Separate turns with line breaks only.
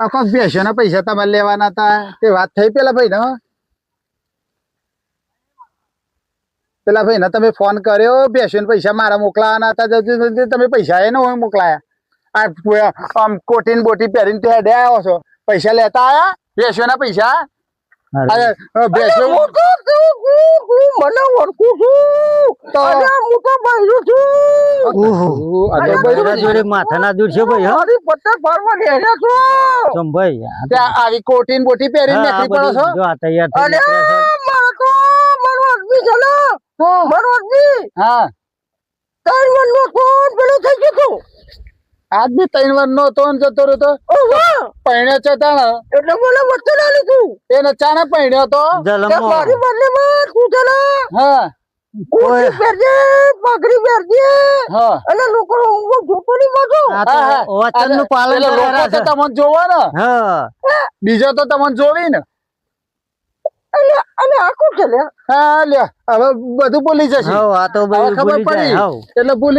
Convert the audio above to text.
આ કોક બેસ્યો ના પૈસા તમારે લેવાના હતા. તે વાત થઈ પેલા ભાઈ ને પેલા ભાઈ ને તમે ફોન કર્યો બેસ્યો પૈસા મારા મોકલાવાના હતા. તમે પૈસા એને હોય મોકલાયા. આ આમ કોટીન બોટી પહેરીને ત્યાં ડે આવ્યો છો. પૈસા લેતા આયા? બેસો ના પૈસા.
બેસો. તો તું- તું- તું મને ઓળખું છું. હું તો ભાઈ છું.
ઓહો, આ તો
અરે
ભાઈ
જોડે માથાના દૂર છે ભાઈ હા.
પત્તર ફરવા નેહ્યા છો.
ચમ ભાઈ
ત્યાં આવી કોટી બોટી પહેરીને નીકળી પડો છો.
જો આ તૈયાર થઈ
અને
નીકળ્યા
તો મારો આદમી છે ને મારો આદમી.
હા.
ત્રણ મનનો તો પેલો થઈ ગયો તો?
આજ ત્રણ વાર નો તો ને જતો રહ્યો તો. પૈણ્યો છે તાણ.
એટલે મને વચ્ચે ના લીધું.
એને ચાને પૈણ્યો તો.
જલમો.
મારી તું
હા.
કોટી પહેરજે પાઘડી પહેરજે.
હા.
અને લોકો હું જોતો નહીં પાછો.
આ તો
હા, હા.
વચનનું પાલન
લોકો તો તમને જોવો ને
હા.
બીજો તો તમને જોવી ને
અને અને આખું છે લે
હા લ્યો. હવે બધું ભૂલી જશે.
હા આ તો
ખબર પડી. એટલે ભૂલી